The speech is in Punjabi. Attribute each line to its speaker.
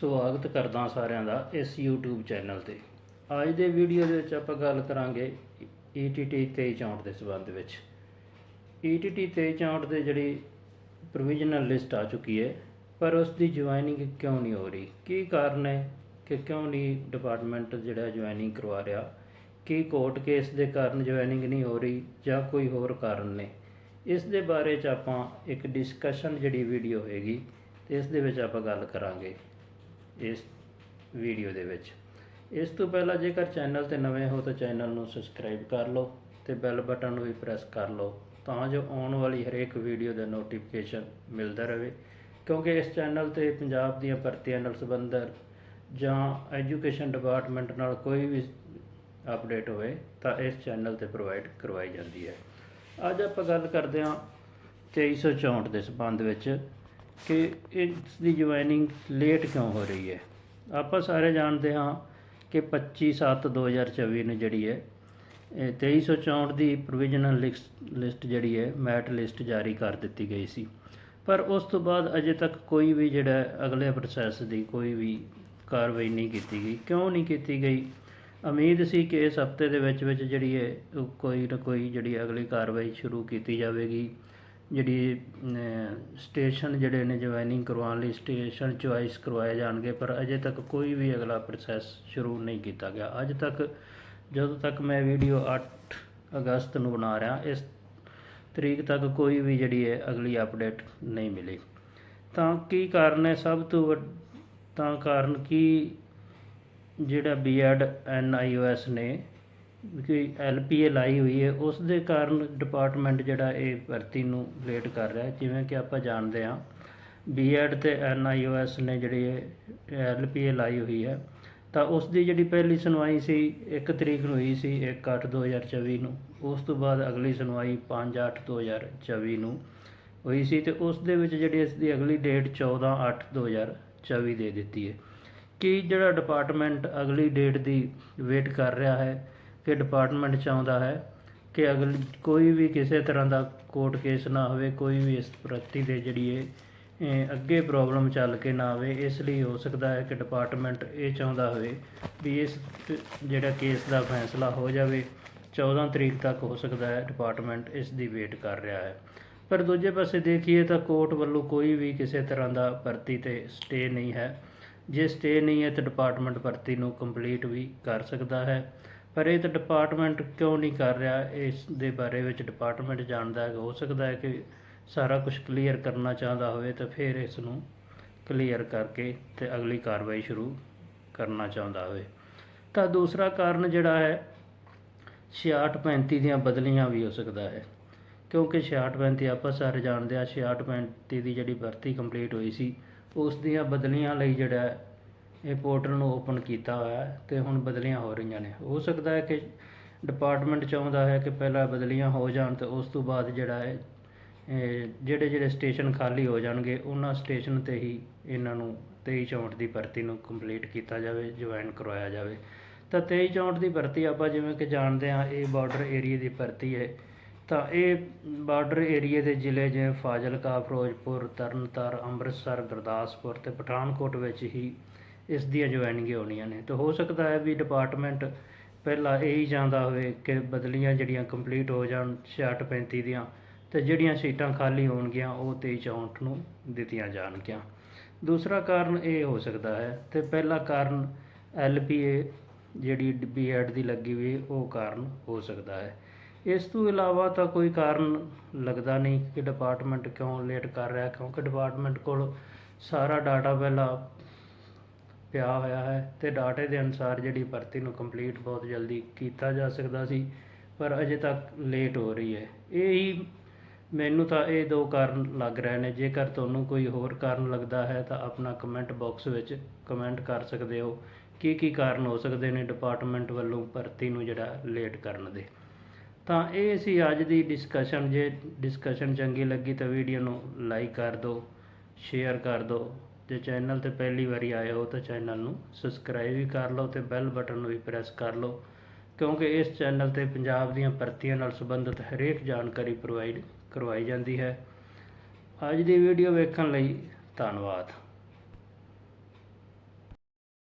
Speaker 1: ਸਵਾਗਤ ਕਰਦਾ ਸਾਰਿਆਂ ਦਾ ਇਸ YouTube ਚੈਨਲ ਤੇ। ਅੱਜ ਦੇ ਵੀਡੀਓ ਦੇ ਵਿੱਚ ਆਪਾਂ ਗੱਲ ਕਰਾਂਗੇ ETT 2364 ਦੇ ਸੰਬੰਧ ਵਿੱਚ। ETT 2364 ਦੇ ਜਿਹੜੀ ਪ੍ਰੋਵੀਜ਼ਨਲ ਲਿਸਟ ਆ ਚੁੱਕੀ ਹੈ, ਪਰ ਉਸ ਦੀ ਜੁਆਇਨਿੰਗ ਕਿਉਂ ਨਹੀਂ ਹੋ ਰਹੀ? ਕੀ ਕਾਰਨ ਹੈ ਕਿ ਕਿਉਂ ਨਹੀਂ ਡਿਪਾਰਟਮੈਂਟ ਜਿਹੜਾ ਜੁਆਇਨਿੰਗ ਕਰਵਾ ਰਿਹਾ? ਕੀ ਕੋਰਟ ਕੇਸ ਦੇ ਕਾਰਨ ਜੁਆਇਨਿੰਗ ਨਹੀਂ ਹੋ ਰਹੀ ਜਾਂ ਕੋਈ ਹੋਰ ਕਾਰਨ ਨੇ? ਇਸ ਦੇ ਬਾਰੇ ਚ ਆਪਾਂ ਇੱਕ ਡਿਸਕਸ਼ਨ ਜਿਹੜੀ ਵੀਡੀਓ ਹੋਏਗੀ ਤੇ ਇਸ ਦੇ ਵਿੱਚ ਆਪਾਂ ਗੱਲ ਕਰਾਂਗੇ। ਇਸ ਵੀਡੀਓ ਦੇ ਵਿੱਚ। ਇਸ ਤੋਂ ਪਹਿਲਾਂ ਜੇਕਰ ਚੈਨਲ ਤੇ ਨਵੇਂ ਹੋ ਤਾਂ ਚੈਨਲ ਨੂੰ ਸਬਸਕ੍ਰਾਈਬ ਕਰ ਲਓ ਤੇ ਬੈਲ ਬਟਨ ਨੂੰ ਵੀ ਪ੍ਰੈਸ ਕਰ ਲਓ ਤਾਂ ਜੋ ਆਉਣ ਵਾਲੀ ਹਰੇਕ ਵੀਡੀਓ ਦਾ ਨੋਟੀਫਿਕੇਸ਼ਨ ਮਿਲਦਾ ਰਹੇ। ਕਿਉਂਕਿ ਇਸ ਚੈਨਲ ਤੇ ਪੰਜਾਬ ਦੀਆਂ ਭਰਤੀਆਂ ਨਾਲ ਸੰਬੰਧਿਤ ਜਾਂ ਐਜੂਕੇਸ਼ਨ ਡਿਪਾਰਟਮੈਂਟ ਨਾਲ ਕੋਈ ਵੀ ਅਪਡੇਟ ਹੋਵੇ ਤਾਂ ਇਸ ਚੈਨਲ ਤੇ ਪ੍ਰੋਵਾਈਡ ਕਰਵਾਈ ਜਾਂਦੀ ਹੈ। ਅੱਜ ਆਪਾਂ ਗੱਲ ਕਰਦੇ ਹਾਂ 2364 ਦੇ ਸੰਬੰਧ ਵਿੱਚ ਕਿ ਇਸ ਦੀ ਜੁਆਇਨਿੰਗ ਲੇਟ ਕਿਉਂ ਹੋ ਰਹੀ ਹੈ? ਆਪਾਂ ਸਾਰੇ ਜਾਣਦੇ ਹਾਂ ਕਿ 25/7/2024 ਨੂੰ ਜਿਹੜੀ ਹੈ, ਇਹ 2364 ਦੀ ਪ੍ਰੋਵੀਜ਼ਨਲ ਲਿਸਟ ਜਿਹੜੀ ਹੈ, ਮੈਟ ਲਿਸਟ ਜਾਰੀ ਕਰ ਦਿੱਤੀ ਗਈ ਸੀ। ਪਰ ਉਸ ਤੋਂ ਬਾਅਦ ਅਜੇ ਤੱਕ ਕੋਈ ਵੀ ਜਿਹੜਾ ਅਗਲੇ ਪ੍ਰੋਸੈਸ ਦੀ ਕੋਈ ਵੀ ਕਾਰਵਾਈ ਨਹੀਂ ਕੀਤੀ ਗਈ। ਕਿਉਂ ਨਹੀਂ ਕੀਤੀ ਗਈ? ਉਮੀਦ ਸੀ ਕਿ ਇਸ ਹਫ਼ਤੇ ਦੇ ਵਿੱਚ ਵਿੱਚ ਜਿਹੜੀ ਹੈ ਕੋਈ ਨਾ ਕੋਈ ਜਿਹੜੀ ਅਗਲੀ ਕਾਰਵਾਈ ਸ਼ੁਰੂ ਕੀਤੀ ਜਾਵੇਗੀ। ਜਿਹੜੀ ਸਟੇਸ਼ਨ ਜਿਹੜੇ ਨੇ ਜੁਆਇਨਿੰਗ ਕਰਵਾਉਣ ਲਈ ਸਟੇਸ਼ਨ ਚੁਆਇਸ ਕਰਵਾਏ ਜਾਣਗੇ, ਪਰ ਅਜੇ ਤੱਕ ਕੋਈ ਵੀ ਅਗਲਾ ਪ੍ਰੋਸੈਸ ਸ਼ੁਰੂ ਨਹੀਂ ਕੀਤਾ ਗਿਆ। ਅੱਜ ਤੱਕ, ਜਦੋਂ ਤੱਕ ਮੈਂ ਵੀਡੀਓ 8 ਅਗਸਤ ਨੂੰ ਬਣਾ ਰਿਹਾ, ਇਸ ਤਰੀਕ ਤੱਕ ਕੋਈ ਵੀ ਜਿਹੜੀ ਹੈ ਅਗਲੀ ਅਪਡੇਟ ਨਹੀਂ ਮਿਲੀ। ਤਾਂ ਕੀ ਕਾਰਨ ਹੈ? ਸਭ ਤੋਂ ਵੱਡ- ਤਾਂ ਕਾਰਨ ਕੀ ਜਿਹੜਾ ਬੀਐਡ ਐਨਆਈਓਐਸ ਨੇ ਕਿ ਐਲਪੀਏ ਲਾਈ ਹੋਈ ਹੈ, ਉਸ ਦੇ ਕਾਰਨ ਡਿਪਾਰਟਮੈਂਟ ਜਿਹੜਾ ਇਹ ਭਰਤੀ ਨੂੰ ਲੇਟ ਕਰ ਰਿਹਾ ਜਿਵੇਂ ਕਿ ਆਪਾਂ ਜਾਣਦੇ ਹਾਂ ਬੀਐਡ ਤੇ ਐਨਆਈਓਐਸ ਨੇ ਜਿਹੜੀ ਐਲਪੀਏ ਲਾਈ ਹੋਈ ਹੈ, ਤਾਂ ਉਸ ਦੀ ਜਿਹੜੀ ਪਹਿਲੀ ਸੁਣਵਾਈ ਸੀ 1 ਤਰੀਕ ਨੂੰ ਹੋਈ ਸੀ 1/8/2024 ਨੂੰ। ਉਸ ਤੋਂ ਬਾਅਦ ਅਗਲੀ ਸੁਣਵਾਈ 5/8/2024 ਨੂੰ ਹੋਈ ਸੀ ਤੇ ਉਸ ਦੇ ਵਿੱਚ ਜਿਹੜੀ ਇਸ ਦੀ ਅਗਲੀ ਡੇਟ 14/8/2024 ਦੇ ਦਿੱਤੀ ਹੈ। ਕਿ ਜਿਹੜਾ ਡਿਪਾਰਟਮੈਂਟ ਅਗਲੀ ਡੇਟ ਦੀ ਵੇਟ ਕਰ ਰਿਹਾ ਹੈ ਕਿ ਡਿਪਾਰਟਮੈਂਟ ਚਾਹੁੰਦਾ ਹੈ ਕਿ ਅਗਲ ਕੋਈ ਵੀ ਕਿਸੇ ਤਰ੍ਹਾਂ ਦਾ ਕੋਰਟ ਕੇਸ ਨਾ ਹੋਵੇ, ਕੋਈ ਵੀ ਇਸ ਪ੍ਰਤੀ ਦੇ ਜਿਹੜੀ ਇਹ ਅੱਗੇ ਪ੍ਰੋਬਲਮ ਚੱਲ ਕੇ ਨਾ ਆਵੇ, ਇਸ ਲਈ ਹੋ ਸਕਦਾ ਹੈ ਕਿ ਡਿਪਾਰਟਮੈਂਟ ਇਹ ਚਾਹੁੰਦਾ ਹੋਵੇ ਵੀ ਇਸ ਜਿਹੜਾ ਕੇਸ ਦਾ ਫੈਸਲਾ ਹੋ ਜਾਵੇ। 14 ਤਰੀਕ ਤੱਕ ਹੋ ਸਕਦਾ ਹੈ ਡਿਪਾਰਟਮੈਂਟ ਇਸ ਦੀ ਵੇਟ ਕਰ ਰਿਹਾ ਹੈ। ਪਰ ਦੂਜੇ ਪਾਸੇ ਦੇਖੀਏ ਤਾਂ ਕੋਰਟ ਵੱਲੋਂ ਕੋਈ ਵੀ ਕਿਸੇ ਤਰ੍ਹਾਂ ਦਾ ਭਰਤੀ ਤੇ ਸਟੇ ਨਹੀਂ ਹੈ। ਜੇ ਸਟੇ ਨਹੀਂ ਹੈ ਤਾਂ ਡਿਪਾਰਟਮੈਂਟ ਭਰਤੀ ਨੂੰ ਕੰਪਲੀਟ ਵੀ ਕਰ ਸਕਦਾ ਹੈ। ਪਰ ਇਹ ਤਾਂ ਡਿਪਾਰਟਮੈਂਟ ਕਿਉਂ ਨਹੀਂ ਕਰ ਰਿਹਾ? ਇਸ ਦੇ ਬਾਰੇ ਵਿੱਚ ਡਿਪਾਰਟਮੈਂਟ ਜਾਣਦਾ ਹੈ, ਹੋ ਸਕਦਾ ਹੈ ਕਿ ਸਾਰਾ ਕੁਝ ਕਲੀਅਰ ਕਰਨਾ ਚਾਹੁੰਦਾ ਹੋਵੇ ਤਾਂ ਫਿਰ ਇਸ ਨੂੰ ਕਲੀਅਰ ਕਰਕੇ ਤੇ ਅਗਲੀ ਕਾਰਵਾਈ ਸ਼ੁਰੂ ਕਰਨਾ ਚਾਹੁੰਦਾ ਹੋਵੇ। ਤਾਂ ਦੂਸਰਾ ਕਾਰਨ ਜਿਹੜਾ ਹੈ 66 35 ਦੀਆਂ ਬਦਲੀਆਂ ਵੀ ਹੋ ਸਕਦਾ ਹੈ। ਕਿਉਂਕਿ 66 35 ਆਪਾਂ ਸਾਰੇ ਜਾਣਦੇ ਆ 66 35 ਦੀ ਜਿਹੜੀ ਭਰਤੀ ਕੰਪਲੀਟ ਹੋਈ ਸੀ, ਉਸ ਦੀਆਂ ਬਦਲੀਆਂ ਲਈ ਜਿਹੜਾ ਇਹ ਪੋਰਟਲ ਨੂੰ ਓਪਨ ਕੀਤਾ ਹੋਇਆ ਹੈ ਤੇ ਹੁਣ ਬਦਲੀਆਂ ਹੋ ਰਹੀਆਂ ਨੇ। ਹੋ ਸਕਦਾ ਹੈ ਕਿ ਡਿਪਾਰਟਮੈਂਟ ਚਾਹੁੰਦਾ ਹੈ ਕਿ ਪਹਿਲਾਂ ਬਦਲੀਆਂ ਹੋ ਜਾਣ ਤੇ ਉਸ ਤੋਂ ਬਾਅਦ ਜਿਹੜਾ ਹੈ ਜਿਹੜੇ ਜਿਹੜੇ ਸਟੇਸ਼ਨ ਖਾਲੀ ਹੋ ਜਾਣਗੇ, ਉਹਨਾਂ ਸਟੇਸ਼ਨ ਤੇ ਹੀ ਇਹਨਾਂ ਨੂੰ 23 64 ਦੀ ਭਰਤੀ ਨੂੰ ਕੰਪਲੀਟ ਕੀਤਾ ਜਾਵੇ ਜੁਆਇਨ ਕਰਵਾਇਆ ਜਾਵੇ। ਤਾਂ 23 64 ਦੀ ਭਰਤੀ ਆਪਾਂ ਜਿਵੇਂ ਕਿ ਜਾਣਦੇ ਹਾਂ, ਇਹ ਬਾਰਡਰ ਏਰੀਆ ਦੀ ਭਰਤੀ ਹੈ। ਤਾਂ ਇਹ ਬਾਰਡਰ ਏਰੀਆ ਦੇ ਜ਼ਿਲ੍ਹੇ ਜਿਵੇਂ ਫਾਜ਼ਿਲਕਾ, ਫਿਰੋਜ਼ਪੁਰ ਤਰਨਤਾਰ ਅੰਮ੍ਰਿਤਸਰ, ਗੁਰਦਾਸਪੁਰ ਤੇ ਪਠਾਨਕੋਟ ਵਿੱਚ ਹੀ ਇਸ ਦੀਆਂ ਜੁਆਇਨਿੰਗ ਹੋਣੀਆਂ ਨੇ। ਤਾਂ ਹੋ ਸਕਦਾ ਹੈ ਵੀ ਡਿਪਾਰਟਮੈਂਟ ਪਹਿਲਾਂ ਇਹ ਹੀ ਚਾਹੁੰਦਾ ਹੋਵੇ ਕਿ ਬਦਲੀਆਂ ਜਿਹੜੀਆਂ ਕੰਪਲੀਟ ਹੋ ਜਾਣ 66 35 ਦੀਆਂ, ਤੇ ਜਿਹੜੀਆਂ ਸੀਟਾਂ ਖਾਲੀ ਹੋਣਗੀਆਂ, ਉਹ 23 64 ਨੂੰ ਦਿੱਤੀਆਂ ਜਾਣਗੀਆਂ। ਦੂਸਰਾ ਕਾਰਨ ਇਹ ਹੋ ਸਕਦਾ ਹੈ, ਤੇ ਪਹਿਲਾ ਕਾਰਨ ਐਲਪੀਏ ਜਿਹੜੀ ਬੀਐਡ ਦੀ ਲੱਗੀ ਹੋਈ ਉਹ ਕਾਰਨ ਹੋ ਸਕਦਾ ਹੈ। ਇਸ ਤੋਂ ਇਲਾਵਾ ਤਾਂ ਕੋਈ ਕਾਰਨ ਲੱਗਦਾ ਨਹੀਂ ਕਿ ਡਿਪਾਰਟਮੈਂਟ ਕਿਉਂ ਲੇਟ ਕਰ ਰਿਹਾ, ਕਿਉਂਕਿ ਡਿਪਾਰਟਮੈਂਟ ਕੋਲ ਸਾਰਾ ਡਾਟਾ ਪਹਿਲਾਂ ਪਿਆ ਹੋਇਆ ਹੈ ਤੇ ਡਾਟੇ ਦੇ ਅਨੁਸਾਰ ਜਿਹੜੀ ਭਰਤੀ ਨੂੰ ਕੰਪਲੀਟ ਬਹੁਤ ਜਲਦੀ ਕੀਤਾ ਜਾ ਸਕਦਾ ਸੀ, ਪਰ ਅਜੇ ਤੱਕ ਲੇਟ ਹੋ ਰਹੀ ਹੈ। ਇਹ ਹੀ ਮੈਨੂੰ ਤਾਂ ਇਹ ਦੋ ਕਾਰਨ ਲੱਗ ਰਹੇ ਨੇ। ਜੇਕਰ ਤੁਹਾਨੂੰ ਕੋਈ ਹੋਰ ਕਾਰਨ ਲੱਗਦਾ ਹੈ ਤਾਂ ਆਪਣਾ ਕਮੈਂਟ ਬਾਕਸ ਵਿੱਚ ਕਮੈਂਟ ਕਰ ਸਕਦੇ ਹੋ। ਕੀ ਕੀ ਕਾਰਨ ਹੋ ਸਕਦੇ ਨੇ ਡਿਪਾਰਟਮੈਂਟ ਵੱਲੋਂ ਭਰਤੀ ਨੂੰ ਜਿਹੜਾ ਲੇਟ ਕਰਨ ਦੇ? ਤਾਂ ਇਹ ਸੀ ਅੱਜ ਦੀ ਡਿਸਕਸ਼ਨ ਜੇ ਡਿਸਕਸ਼ਨ ਚੰਗੀ ਲੱਗੀ ਤਾਂ ਵੀਡੀਓ ਨੂੰ ਲਾਈਕ ਕਰ ਦਿਓ ਸ਼ੇਅਰ ਕਰ ਦਿਓ। ਜੇ ਚੈਨਲ ਤੇ ਪਹਿਲੀ ਵਾਰੀ ਆਏ ਹੋ ਤਾਂ ਚੈਨਲ ਨੂੰ ਸਬਸਕ੍ਰਾਈਬ ਵੀ ਕਰ ਲਓ ਤੇ ਬੈਲ ਬਟਨ ਨੂੰ ਵੀ ਪ੍ਰੈਸ ਕਰ ਲਓ, ਕਿਉਂਕਿ ਇਸ ਚੈਨਲ ਤੇ ਪੰਜਾਬ ਦੀਆਂ ਭਰਤੀਆਂ ਨਾਲ ਸੰਬੰਧਿਤ ਹਰੇਕ ਜਾਣਕਾਰੀ ਪ੍ਰੋਵਾਈਡ ਕਰਵਾਈ ਜਾਂਦੀ ਹੈ। ਅੱਜ ਦੀ ਵੀਡੀਓ ਵੇਖਣ ਲਈ ਧੰਨਵਾਦ।